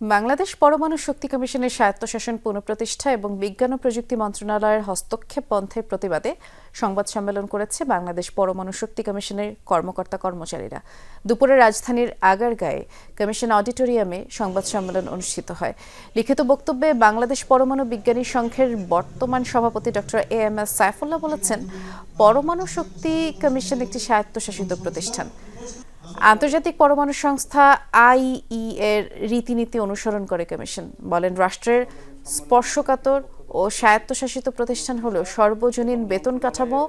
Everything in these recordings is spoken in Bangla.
বাংলাদেশ পরমাণু শক্তি কমিশনের স্বায়ত্তশাসন পুনঃপ্রতিষ্ঠা এবং বিজ্ঞান ও প্রযুক্তি মন্ত্রণালয়ের হস্তক্ষেপ বন্ধের প্রতিবাদে সংবাদ সম্মেলন করেছে বাংলাদেশ পরমাণু শক্তি কমিশনের কর্মকর্তা কর্মচারীরা। দুপুরে রাজধানীর আগারগাঁয়ে কমিশন অডিটোরিয়ামে সংবাদ সম্মেলন অনুষ্ঠিত হয়। লিখিত বক্তব্যে বাংলাদেশ পরমাণু বিজ্ঞানী সংঘের বর্তমান সভাপতি doctor A M S Saifullah বলেছেন, পরমাণু শক্তি কমিশন একটি স্বায়ত্তশাসিত প্রতিষ্ঠান। আন্তর্জাতিক পরমাণু সংস্থা আইই এর রীতিনীতি অনুসরণ করে কমিশন। বলেন, রাষ্ট্রের স্পর্শকাতর ও স্বায়ত্তশাসিত প্রতিষ্ঠান হলেও সর্বজনীন বেতন কাঠামো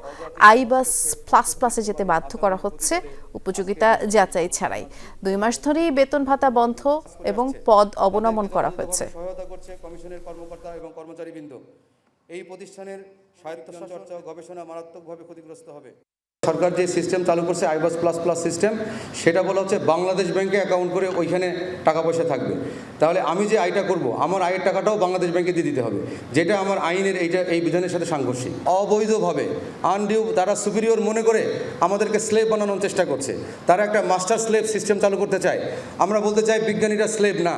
আইবাস প্লাস প্লাসে যেতে বাধ্য করা হচ্ছে উপযোগিতা যাচাই ছাড়াই। দুই মাস ধরেই বেতন ভাতা বন্ধ এবং পদ অবনমন করা হয়েছে। কমিশনের কর্মকর্তা এবং কর্মচারীবৃন্দ। এই প্রতিষ্ঠানের স্বায়ত্তশাসন গবেষণা মারাত্মকভাবে ক্ষতিগ্রস্ত হবে। সরকার যে সিস্টেম চালু করছে আইবাস প্লাস প্লাস সিস্টেম সেটা বলা হচ্ছে বাংলাদেশ ব্যাংকে অ্যাকাউন্ট করে ওইখানে টাকা পয়সা থাকবে। তাহলে আমি যে আয়টা করব, আমার আয়ের টাকাটাও বাংলাদেশ ব্যাংকে দিয়ে দিতে হবে, যেটা আমার আইনের এইটা, এই বিধানের সাথে সাংঘর্ষিক। অবৈধভাবে আনডিউ তারা সুপিরিয়র মনে করে আমাদেরকে স্লেভ বানানোর চেষ্টা করছে। তারা একটা মাস্টার স্লেভ সিস্টেম চালু করতে চায়। আমরা বলতে চাই বিজ্ঞানীরা স্লেভ না।